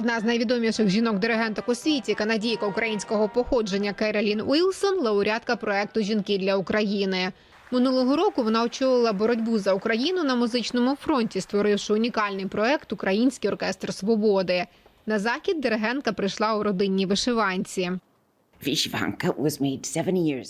Одна з найвідоміших жінок-диригенток у світі, канадійка українського походження Керолін Уілсон, лауреатка проекту Жінки для України. Минулого року вона очолила боротьбу за Україну на музичному фронті, створивши унікальний проект Український оркестр свободи. На захід диригентка прийшла у родинній вишиванці.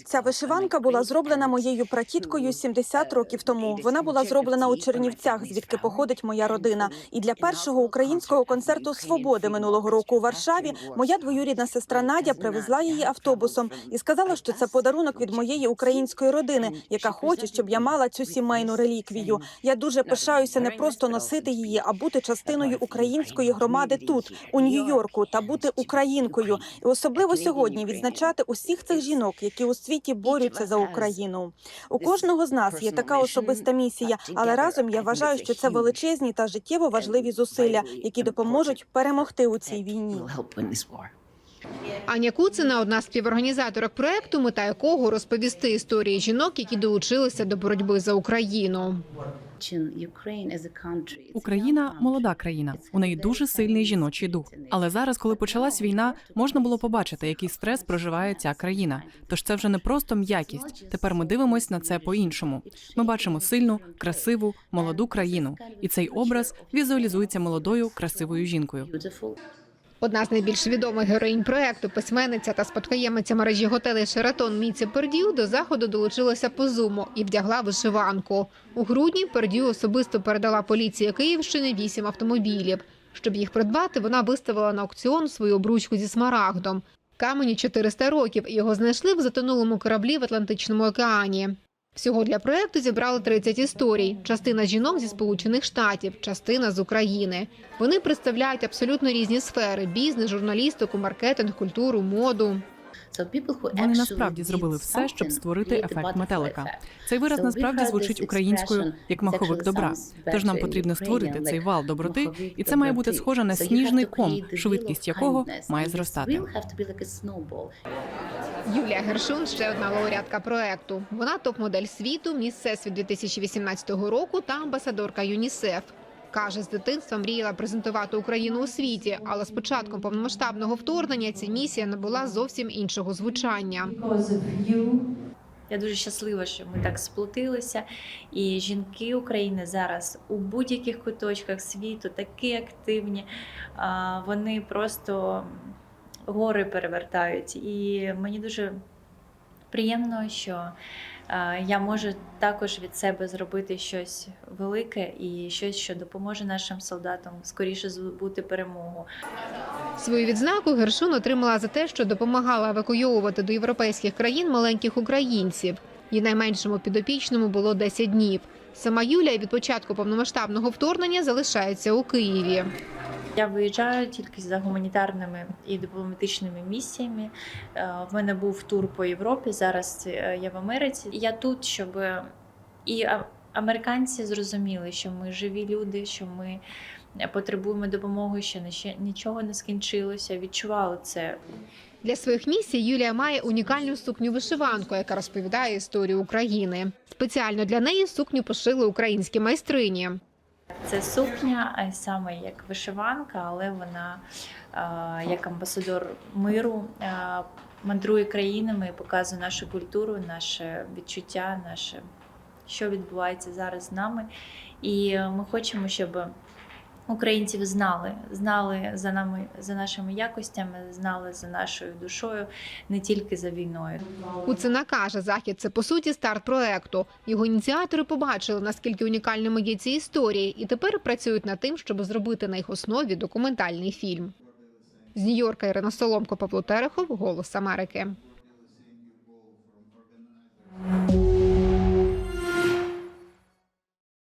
Ця вишиванка була зроблена моєю пратіткою 70 років тому. Вона була зроблена у Чернівцях, звідки походить моя родина. І для першого українського концерту свободи минулого року у Варшаві моя двоюрідна сестра Надя привезла її автобусом і сказала, що це подарунок від моєї української родини, яка хоче, щоб я мала цю сімейну реліквію. Я дуже пишаюся не просто носити її, а бути частиною української громади тут, у Нью-Йорку, та бути українкою. І особливо сьогодні відзначати усіх цих жінок, які у світі борються за Україну. У кожного з нас є така особиста місія, але разом я вважаю, що це величезні та життєво важливі зусилля, які допоможуть перемогти у цій війні. Аня Куцина одна з співорганізаторок проекту, мета якого розповісти історії жінок, які долучилися до боротьби за Україну. Україна молода країна. У неї дуже сильний жіночий дух. Але зараз, коли почалась війна, можна було побачити, який стрес проживає ця країна. Тож це вже не просто м'якість. Тепер ми дивимось на це по-іншому. Ми бачимо сильну, красиву, молоду країну, і цей образ візуалізується молодою, красивою жінкою. Одна з найбільш відомих героїнь проекту, письменниця та спадкоємиця мережі готелей Шератон Міці Пердю до заходу долучилася по зуму і вдягла вишиванку. У грудні Пердю особисто передала поліції Київщини вісім автомобілів. Щоб їх придбати, вона виставила на аукціон свою обручку зі смарагдом. Камені 400 років. і Його знайшли в затонулому кораблі в Атлантичному океані. Всього для проекту зібрали 30 історій. Частина жінок зі Сполучених Штатів, частина з України. Вони представляють абсолютно різні сфери: бізнес, журналістику, маркетинг, культуру, моду. Вони насправді зробили все, щоб створити ефект метелика. Цей вираз насправді звучить українською як маховик добра. Тож нам потрібно створити цей вал доброти, і це має бути схоже на сніжний ком, швидкість якого має зростати. Юлія Гершун ще одна лауреатка проекту. Вона топ-модель світу, міс Всесвіт 2018 року та амбасадорка ЮНІСЕФ. Каже, з дитинства мріяла презентувати Україну у світі, але з початком повномасштабного вторгнення ця місія набула зовсім іншого звучання. Я дуже щаслива, що ми так сплотилися. І жінки України зараз у будь-яких куточках світу такі активні. Вони просто гори перевертають. І мені дуже приємно, що я можу також від себе зробити щось велике і щось, що допоможе нашим солдатам скоріше здобути перемогу. Свою відзнаку Гершун отримала за те, що допомагала евакуйовувати до європейських країн маленьких українців. Її найменшому підопічному було 10 днів. Сама Юлія від початку повномасштабного вторгнення залишається у Києві. Я виїжджаю тільки за гуманітарними і дипломатичними місіями. Е, В мене був тур по Європі. Зараз е, я в Америці. Я тут, щоб і американці зрозуміли, що ми живі люди, що ми потребуємо допомоги, що не- ще нічого не скінчилося. Відчували це. Для своїх місій Юлія має унікальну сукню вишиванку, яка розповідає історію України. Спеціально для неї сукню пошили українські майстрині. Це сукня, саме як вишиванка, але вона як амбасадор миру мандрує країнами і показує нашу культуру, наше відчуття, наше що відбувається зараз з нами. І ми хочемо, щоб українців знали, знали за нами, за нашими якостями, знали за нашою душою, не тільки за війною. Куцина каже, захід це по суті старт проекту. Його ініціатори побачили, наскільки унікальними є ці історії, і тепер працюють над тим, щоб зробити на їх основі документальний фільм. З Нью-Йорка Ірина Соломко, Павло Терехов, Голос Америки.